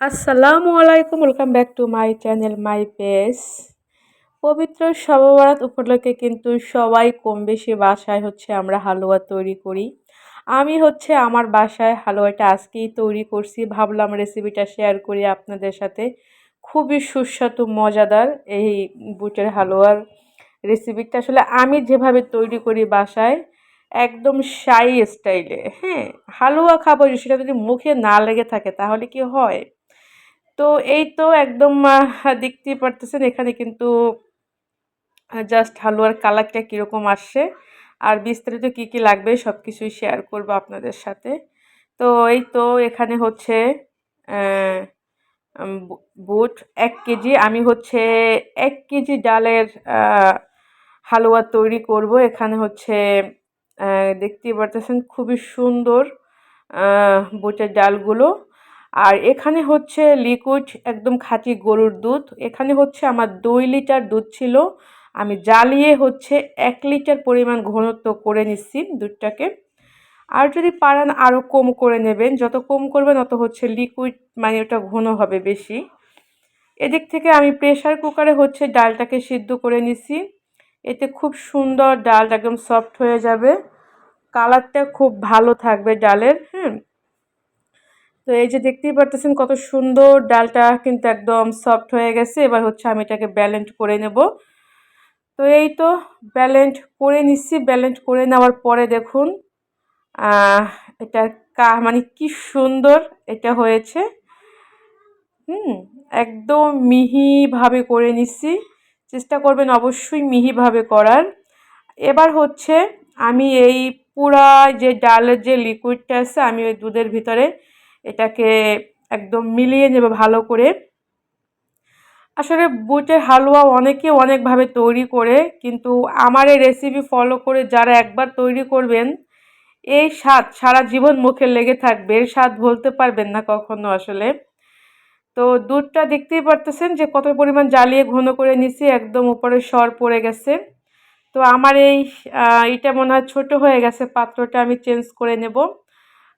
আসসালামু আলাইকুম welcome back to my channel my page পবিত্র সববরাত উপলক্ষে কিন্তু সবাই কম বেশি বাসায় হচ্ছে আমরা হালুয়া তৈরি করি। আমি হচ্ছে আমার বাসায় হালুয়াটা আজকেই তৈরি করছি। ভাবলাম রেসিপিটা শেয়ার করি আপনাদের সাথে। খুবই সুস্বাদু, মজাদার এই বুটের হালুয়ার রেসিপিটা আসলে আমি যেভাবে তৈরি করি বাসায়, একদম শাই স্টাইলে হ্যাঁ হালুয়া খাব সেটা যদি মুখে না লেগে থাকে তাহলে কি হয়? তো এই তো একদম দেখতেই পারতেছেন এখানে কিন্তু জাস্ট হালুয়ার কালারটা কীরকম আসছে। আর বিস্তারিত কি কি লাগবে সব কিছুই শেয়ার করব আপনাদের সাথে। তো এই তো এখানে হচ্ছে বুট এক কেজি। আমি হচ্ছে এক কেজি ডালের হালুয়া তৈরি করব। এখানে হচ্ছে দেখতেই পারতেছেন খুবই সুন্দর বুটের ডালগুলো। আর এখানে হচ্ছে লিকুইড একদম খাঁটি গরুর দুধ। এখানে হচ্ছে আমার দুই লিটার দুধ ছিল। আমি জ্বালিয়ে হচ্ছে এক লিটার পরিমাণ ঘনত্ব করে নিচ্ছি দুধটাকে। আর যদি পারেন আরও কম করে নেবেন। যত কম করবেন অত হচ্ছে লিকুইড মানে ওটা ঘন হবে বেশি। এদিক থেকে আমি প্রেশার কুকারে হচ্ছে ডালটাকে সিদ্ধ করে নিছি এতে খুব সুন্দর ডালটা একদম সফট হয়ে যাবে। কালারটা খুব ভালো থাকবে ডালের হ্যাঁ তো এই যে দেখতেই পারতেছেন কত সুন্দর ডালটা কিন্তু একদম সফট হয়ে গেছে। এবার হচ্ছে আমি এটাকে ব্যালেন্ট করে নেব। তো এই তো ব্যালেন্ট করে নিচ্ছি। ব্যালেন্ট করে নেওয়ার পরে দেখুন এটা কা মানে কি সুন্দর এটা হয়েছে। হুম, একদম মিহিভাবে করে নিচ্ছি। চেষ্টা করবেন অবশ্যই মিহিভাবে করার। এবার হচ্ছে আমি এই পুরা যে ডালের যে লিকুইডটা আছে, আমি ওই দুধের ভিতরে এটাকে একদম মিলিয়ে নেবে ভালো করে। আসলে বুটের হালুয়া অনেকে অনেকভাবে তৈরি করে, কিন্তু আমার এই রেসিপি ফলো করে যারা একবার তৈরি করবেন, এই স্বাদ সারা জীবন মুখে লেগে থাকবে এর স্বাদ বলতে পারবেন না কখনো আসলে। তো দুধটা দেখতেই পারতেছেন যে কত পরিমাণ জ্বালিয়ে ঘন করে নিছি একদম উপরে সর পড়ে গেছে। তো আমার এই এটা মনে হয় ছোটো হয়ে গেছে, পাত্রটা আমি চেঞ্জ করে নেব।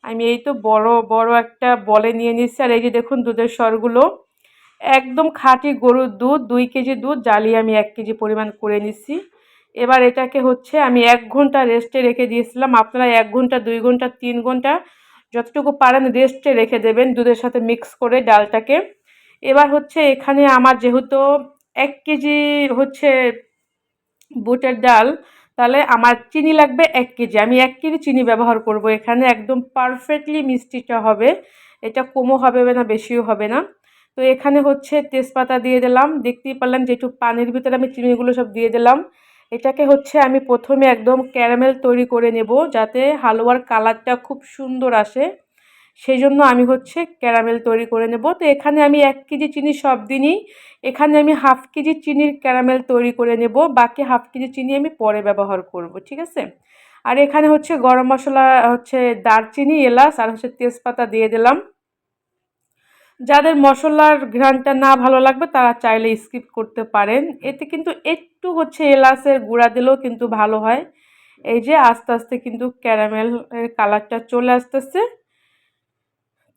আমি এই তো বড় বড় একটা বলে নিয়ে নিচ্ছি। আর এই যে দেখুন দুধের স্বরগুলো একদম খাঁটি গরুর দুধ, দুই কেজি দুধ জ্বালিয়ে আমি এক কেজি পরিমাণ করে নিচ্ছি। এবার এটাকে হচ্ছে আমি এক ঘণ্টা রেস্টে রেখে দিয়েছিলাম। আপনারা এক ঘণ্টা, দুই ঘণ্টা, তিন ঘণ্টা যতটুকু পারেন রেস্টে রেখে দেবেন দুধের সাথে মিক্স করে ডালটাকে। এবার হচ্ছে এখানে আমার যেহেতু এক কেজি হচ্ছে বুটের ডাল তাহলে আমার চিনি লাগবে এক কেজি। আমি এক কেজি চিনি ব্যবহার করব এখানে, একদম পারফেক্টলি মিষ্টিটা হবে। এটা কমও হবে না, বেশিও হবে না। তো এখানে হচ্ছে তেজপাতা দিয়ে দিলাম। দেখতেই পারলাম যে একটু পানির ভিতরে আমি চিনিগুলো সব দিয়ে দিলাম। এটাকে হচ্ছে আমি প্রথমে একদম ক্যারামেল তৈরি করে নেব যাতে হালুয়ার কালারটা খুব সুন্দর আসে। সেই জন্য আমি হচ্ছে ক্যারামেল তৈরি করে নেব। তো এখানে আমি এক কেজি চিনি সব দিনই। এখানে আমি হাফ কেজি চিনির ক্যারামেল তৈরি করে নেব। বাকি হাফ কেজি চিনি আমি পরে ব্যবহার করব, ঠিক আছে? আর এখানে হচ্ছে গরম মশলা, হচ্ছে দারচিনি, এলাচ আর হচ্ছে তেজপাতা দিয়ে দিলাম। যাদের মশলার ঘ্রানটা না ভালো লাগবে তারা চাইলে স্কিপ করতে পারেন। এতে কিন্তু একটু হচ্ছে এলাচের গুঁড়া দিলেও কিন্তু ভালো হয়। এই যে আস্তে আস্তে কিন্তু ক্যারামেল কালারটা চলে আসতেছে।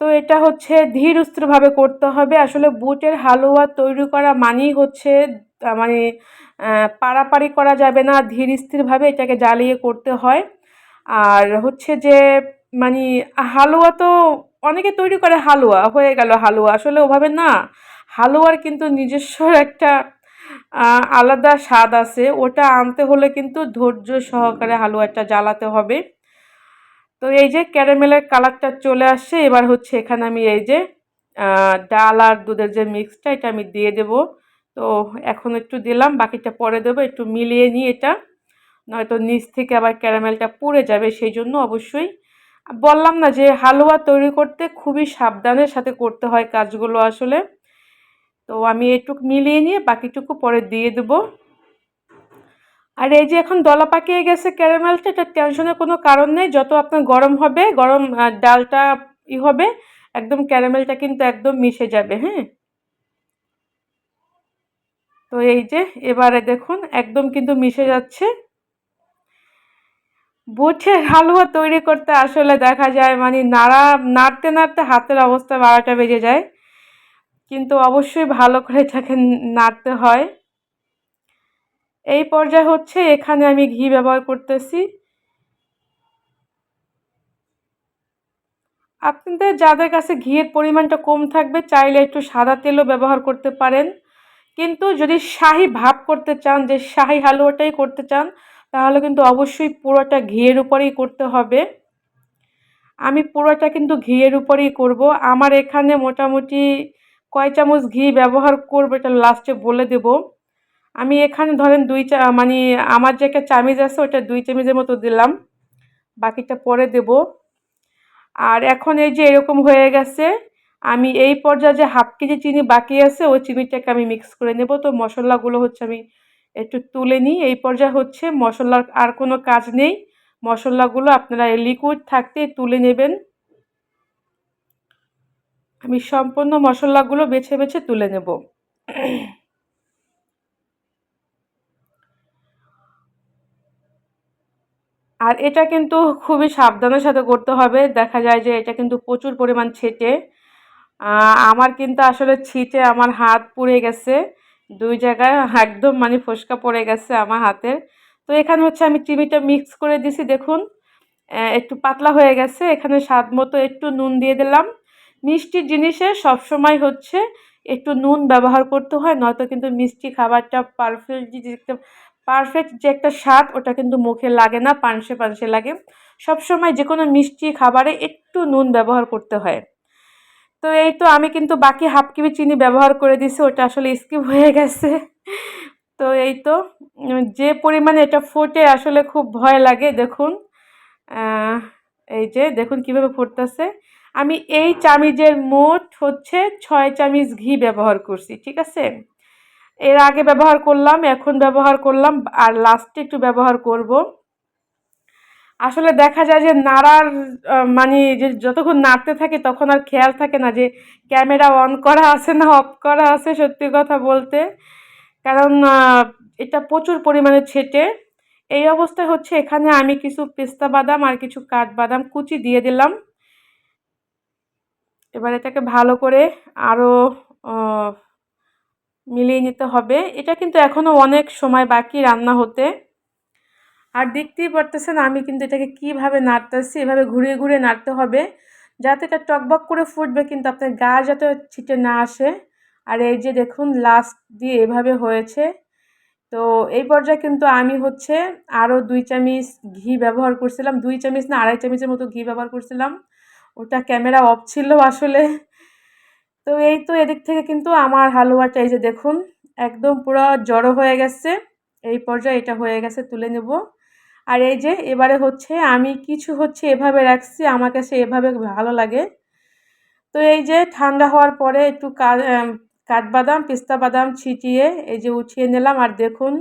তো এটা হচ্ছে ধীর উস্ত্রভাবে করতে হবে। আসলে বুটের হালুয়া তৈরি করা মানেই হচ্ছে মানে পাড়াপাড়ি করা যাবে না, ধীর স্থিরভাবে এটাকে জ্বালিয়ে করতে হয়। আর হচ্ছে যে মানে হালুয়া তো অনেকে তৈরি করে হালুয়া, হয়ে গেল হালুয়া। আসলে ওভাবে না, হালুয়ার কিন্তু নিজস্ব একটা আলাদা স্বাদ আছে। ওটা আনতে হলে কিন্তু ধৈর্য সহকারে হালুয়াটা জ্বালাতে হবে। তো এই যে ক্যারামেলের কালারটা চলে আসছে, এবার হচ্ছে এখানে আমি এই যে ডাল আর দুধের যে মিক্সটা, এটা আমি দিয়ে দেব। তো এখন একটু দিলাম, বাকিটা পরে দেবো, একটু মিলিয়ে নিই এটা। নয়তো নিচ থেকে আবার ক্যারামেলটা পুড়ে যাবে, সেই জন্য অবশ্যই। বললাম না যে হালুয়া তৈরি করতে খুবই সাবধানের সাথে করতে হয় কাজগুলো আসলে। তো আমি এটুকু মিলিয়ে নিয়ে বাকিটুকু পরে দিয়ে দেবো। আর এই যে এখন দলা পাকিয়ে গেছে ক্যারামেলটা, এটা টেনশনের কোনো কারণ নেই। যত আপনার গরম হবে, গরম ডালটা ই হবে, একদম ক্যারামেলটা কিন্তু একদম মিশে যাবে হ্যাঁ? তো এই যে, এবারে দেখুন, একদম কিন্তু মিশে যাচ্ছে। বুটের হালুয়া তৈরি করতে আসলে দেখা যায় মানে নাড়া, নাড়তে নাড়তে হাতের অবস্থা বারোটা বেজে যায়। কিন্তু অবশ্যই ভালো করে এটাকে নাড়তে হয়। এই পর্যায়ে হচ্ছে এখানে আমি ঘি ব্যবহার করতেছি। আপনাদের যাদের কাছে ঘিয়ের পরিমাণটা কম থাকবে, চাইলে একটু সাদা তেলও ব্যবহার করতে পারেন। কিন্তু যদি শাহি ভাব করতে চান, যে শাহি হালুয়াটাই করতে চান, তাহলে কিন্তু অবশ্যই পুরোটা ঘিয়ের উপরেই করতে হবে। আমি পুরোটা কিন্তু ঘিয়ের উপরেই করব। আমার এখানে মোটামুটি কয় চামচ ঘি ব্যবহার করব এটা লাস্টে বলে দেব। আমি এখানে ধরেন দুই চা মানে আমার যে একটা চামিচ আছে ওটা দুই চামিজের মতো দিলাম। বাকিটা পরে দেব। আর এখন এই যে এরকম হয়ে গেছে, আমি এই পর্যায়ে যে হাফ কেজি চিনি বাকি আছে, ওই চিনিটাকে আমি মিক্স করে নেব। তো মশলাগুলো হচ্ছে আমি একটু তুলে নিই। এই পর্যায়ে হচ্ছে মশলার আর কোনো কাজ নেই। মশলাগুলো আপনারা লিকুইড থাকতে তুলে নেবেন। আমি সম্পূর্ণ মশলাগুলো বেছে বেছে তুলে নেব। আর এটা কিন্তু খুবই সাবধানের সাথে করতে হবে। দেখা যায় যে এটা কিন্তু প্রচুর পরিমাণ ছেটে আমার কিন্তু আসলে ছিটে আমার হাত পুড়ে গেছে। দুই জায়গায় একদম মানে ফসকা পড়ে গেছে আমার হাতের তো এখানে হচ্ছে আমি চিনিটা মিক্স করে দিছি, দেখুন। একটু পাতলা হয়ে গেছে। এখানে স্বাদ মতো একটু নুন দিয়ে দিলাম। মিষ্টি জিনিসে সবসময় হচ্ছে একটু নুন ব্যবহার করতে হয়, নয়তো কিন্তু মিষ্টি খাবারটা পারফেক্ট যে একটা পারফেক্ট যে একটা স্বাদ, ওটা কিন্তু মুখে লাগে না, পানসে পানসে লাগে। সবসময় যে কোনো মিষ্টি খাবারে একটু নুন ব্যবহার করতে হয়। তো এই তো আমি কিন্তু বাকি হাফ কিবি চিনি ব্যবহার করে দিছি ওটা আসলে স্কিপ হয়ে গেছে। তো এই তো, যে পরিমাণে এটা ফোটে আসলে খুব ভয় লাগে, দেখুন। এই যে দেখুন কীভাবে ফুটতেছে। আমি এই চামিজের মোট হচ্ছে ছয় চামিচ ঘি ব্যবহার করছি, ঠিক আছে? এর আগে ব্যবহার করলাম, এখন ব্যবহার করলাম, আর লাস্টে একটু ব্যবহার করব। আসলে দেখা যায় যে নাড়ার মানে যে যতক্ষণ নাড়তে থাকে তখন আর খেয়াল থাকে না যে ক্যামেরা অন করা আছে না অফ করা আছে, সত্যি কথা বলতে। কারণ এটা প্রচুর পরিমাণে ছেটে। এই অবস্থায় হচ্ছে এখানে আমি কিছু পেস্তা বাদাম আর কিছু কাঠবাদাম কুচি দিয়ে দিলাম। এবার এটাকে ভালো করে আরও মিলিয়ে নিতে হবে। এটা কিন্তু এখনও অনেক সময় বাকি রান্না হতে। আর দেখতেই পারতেছেন আমি কিন্তু এটাকে কীভাবে নাড়তেছি, এভাবে ঘুরিয়ে ঘুরিয়ে নাড়তে হবে। যাতে এটা টকবক করে ফুটবে কিন্তু আপনার গা যাতে ছিটে না আসে। আর এই যে দেখুন লাস্ট দিয়ে এভাবে হয়েছে। তো এই পর্যায়ে কিন্তু আমি হচ্ছে আরও দুই চামিচ ঘি ব্যবহার করছিলাম। দুই চামিচ না, আড়াই চামিচের মতো ঘি ব্যবহার করছিলাম। ওটা ক্যামেরা অফ ছিল আসলে। তো এই তো এদিক থেকে কিন্তু আমার হালুয়াটা এই যে দেখুন, একদম পুরো জড়ো হয়ে গেছে। এই পর্যায়ে এটা হয়ে গেছে, তুলে নেব। আর এই যে এবারে হচ্ছে আমি কিছু হচ্ছে এভাবে রাখছি আমার কাছে এভাবে ভালো লাগে। তো এই যে ঠান্ডা হওয়ার পরে একটু কাঠবাদাম, পিস্তা বাদাম ছিটিয়ে এই যে উঠিয়ে নিলাম। আর দেখুন,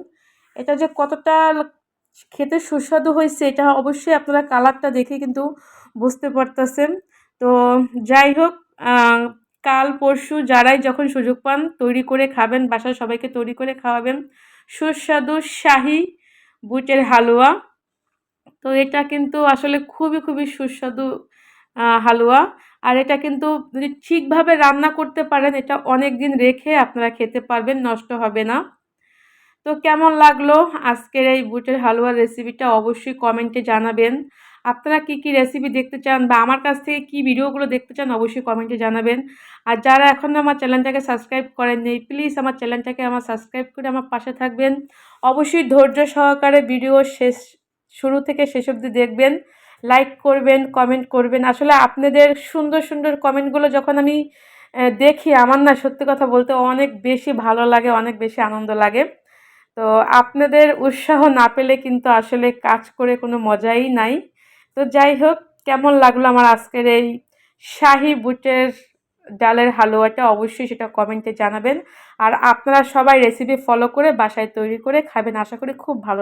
এটা যে কতটা খেতে সুস্বাদু হয়েছে, এটা অবশ্যই আপনারা কালারটা দেখে কিন্তু বুঝতে পারতেছেন। তো যাই হোক কাল, পরশু যারাই যখন সুযোগ পান তৈরি করে খাবেন বাসায় সবাইকে তৈরি করে খাওয়াবেন। সুস্বাদু শাহি বুটের হালুয়া। তো এটা কিন্তু আসলে খুবই খুবই সুস্বাদু হালুয়া। আর এটা কিন্তু যদি ঠিকভাবে রান্না করতে পারেন, এটা অনেক দিন রেখে আপনারা খেতে পারবেন, নষ্ট হবে না। তো কেমন লাগল আজকের এই বুটের হালুয়ার রেসিপিটা অবশ্যই কমেন্টে জানাবেন। আপনারা কি কি রেসিপি দেখতে চান বা আমার কাছ থেকে কি ভিডিওগুলো দেখতে চান অবশ্যই কমেন্টে জানাবেন। আর যারা এখনও আমার চ্যানেলটাকে সাবস্ক্রাইব করেন নেই প্লিজ আমার চ্যানেলটাকে আমার সাবস্ক্রাইব করে আমার পাশে থাকবেন। অবশ্যই ধৈর্য সহকারে ভিডিও শেষ, শুরু থেকে শেষ অবধি দেখবেন। লাইক করবেন কমেন্ট করবেন। আসলে আপনাদের সুন্দর সুন্দর কমেন্টগুলো যখন আমি দেখি, আমার না সত্যি কথা বলতে অনেক বেশি ভালো লাগে, অনেক বেশি আনন্দ লাগে। তো আপনাদের উৎসাহ না পেলে কিন্তু আসলে কাজ করে কোনো মজাই নাই। তো যাই হোক, কেমন লাগল আমার আজকের এই শাহি বুটের ডালের হালুয়াটা? অবশ্যই সেটা কমেন্টে জানাবেন। আর আপনারা সবাই রেসিপি ফলো করে বাসায় তৈরি করে খাবেন। আশা করি খুব ভালো